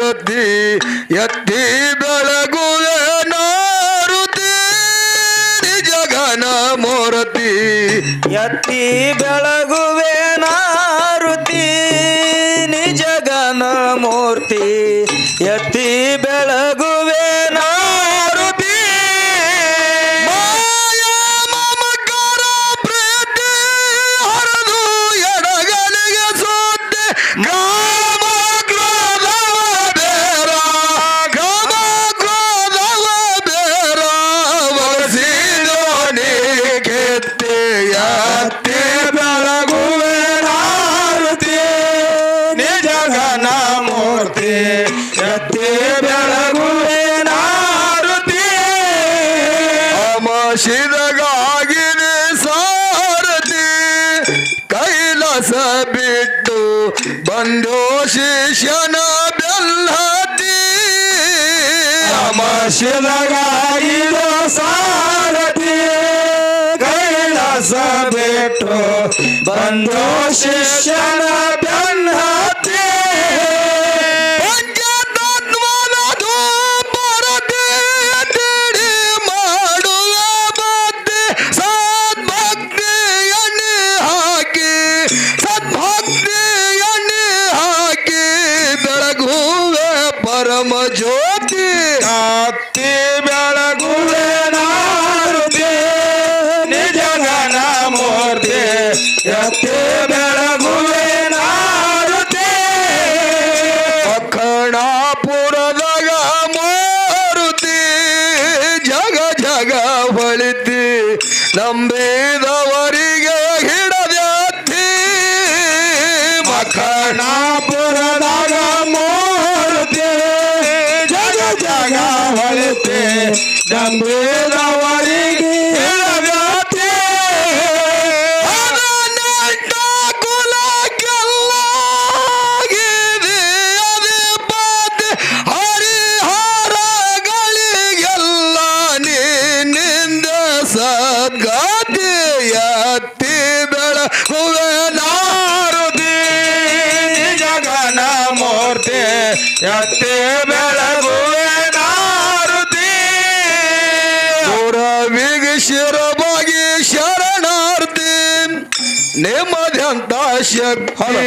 ಮೂರ್ತಿ ಎತ್ತಿ ಬೆಳಗುಲ ನಾರುತಿ? ಜಗನ ಮೂರತಿ. ಎತ್ತಿ ಬೆಳಗುವೆ ಎತ್ತಿ ಬೆಳಗುವೆ ನಾರುತಿ. ಅಮಶಿದಗಾಗಿನೇ ಸಾರತಿ. ಕೈಲಾಸ ಬಿಟ್ಟು ಬಂದು ಶಿಷ್ಯನ ಬೆಲ್ಲತಿ. ಶಿಲಗಾಯಿದ ಸಾರತಿ. ಕೈಲಾಸ ಬಿಟ್ಟು ಬಂದು ಶಿಷ್ಯನ ಪರಮ ಜ್ಯೋತಿ. ಅತ್ತಿ ಬೆಳಗುವೆ ನಾರುತಿ ನಿಜಗನ ಮೂರ್ತಿ. ಎತ್ತಿ ಬೆಳಗುವೆ ನಾರುತಿ ಅಖಣಾಪುರದಾಗ ಮಾರುತಿ. ಜಗ ಜಗ ಬಳಿತಿ ನಂಬಿದವರಿಗೆ ನಂಬಿದವರಿಗೆ ಹೇಳಗತ್ತೆ ಹದಿನೆಂಟ ಕುಲಕ್ಕೆಲ್ಲ ಆಗಿದೆ ಅಧಿಪತಿ ಹರಿಹರಗಳಿಗೆಲ್ಲ ನಿನ್ನಿಂದ ಸದ್ಗತಿ ಎತ್ತಿ ಬೆಳಗುವೆ ಜಗನ ಮೂರ್ತಿ ಎತ್ತೆ ಬೆಳಗುವೆ ಶಿರವಾಗಿ ಶರಣಾರ್ಥಿ ನೆಮ್ಮದಿಯಂತ ಶಕ್ತಿ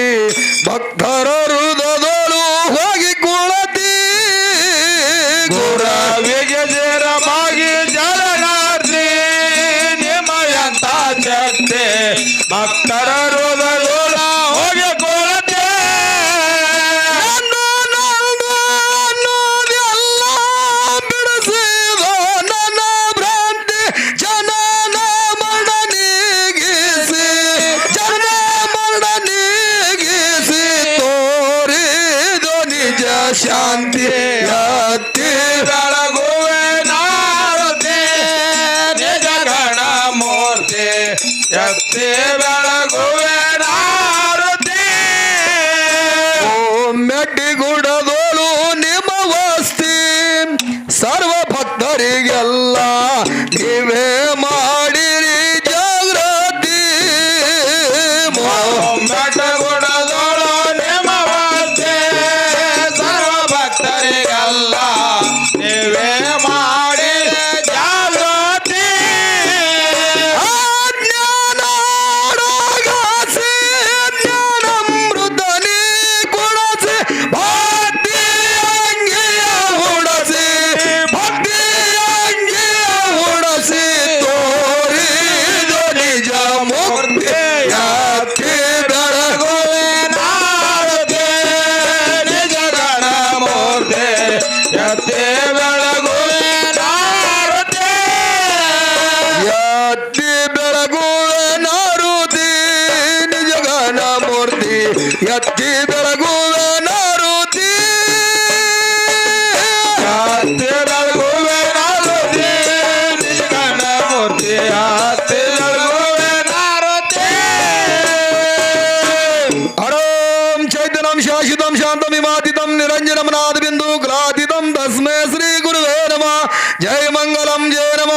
ಭಕ್ತರ ಹೃದಯದಳು ಹೋಗಿ ಕುಳತಿ. ಗುರ ವಿಜಯರಮಾಗಿ ಜಲನಾರ್ತಿ ನಿಮಯಂತ ಶಕ್ತಿ ಭಕ್ತರ ಶಾಂತಿ ಅತ್ತಿ ಬೆಳಗುವೆ ನಾರತೆ ನಿಜ ಮೂರ್ತಿ ಎತ್ತಿ ಬೆಳಗುವೆ ನಾರತೆ ಓಂ ಮೆಡ್ಡಿಗುಡದೋಳು ನಿಮ್ಮ ವಸ್ತಿ ಸರ್ವ ಭಕ್ತರಿಗೆಲ್ಲ ಎತ್ತೆ ಬೆಳಗುವೆ ನಾರತೆ. ಎತ್ತಿ ಬೆಳಗುವೆ ನಿಜಗನ ಮೂರ್ತಿ ಎತ್ತಿ ಬೆಳಗುವೆ నిత్యం చైతన్యం శాశ్వతం శాంతం వివాదితం నిరంజనం నాదబిందు గ్లాదితం తస్మే శ్రీ గురువే నమ జయ మంగళం జయ నమ